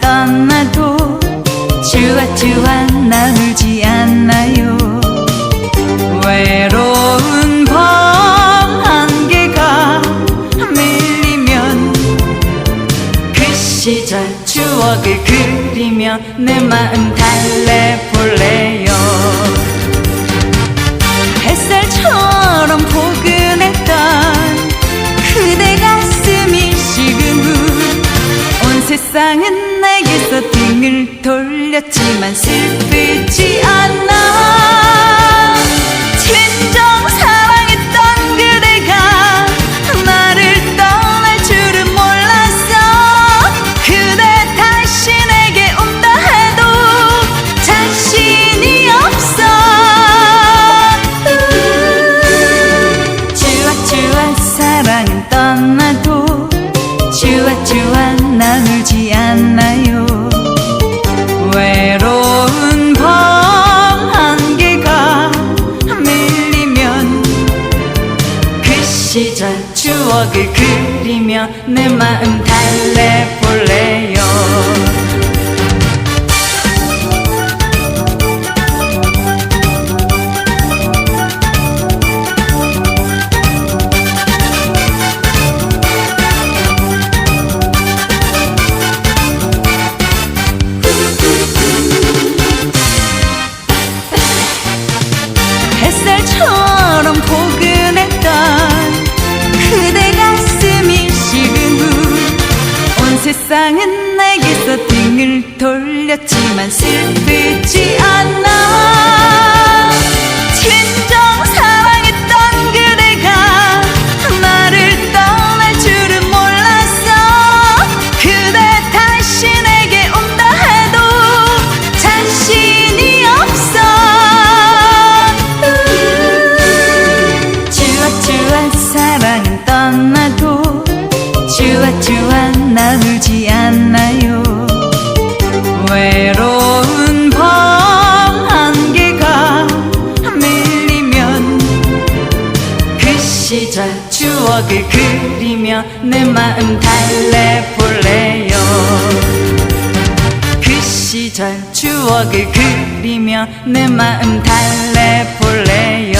떠나도 주와주와 나누지 않나요. 외로운 밤 한개가 밀리면 그 시절 추억을 그리며 내 마음 달래볼래요. 세상은 내게서 등을 돌렸지만 슬프지 않아. 진정 사랑했던 그대가 나를 떠날 줄은 몰랐어. 그대 다시 내게 온다 해도 자신이 없어. 주와 주와 사랑은 떠나도 추억을 그리며 내 마음 달래볼래요 세상은 내게서 등을 돌렸지만 슬프지 않아. 진정 사랑했던 그대가 나를 떠날 줄은 몰랐어. 그대 다시 내게 온다 해도 자신이 없어. 주와 주와 사랑은 추억을 그리며 내 마음 달래볼래요. 그 시절 추억을 그리며 내 마음 달래볼래요.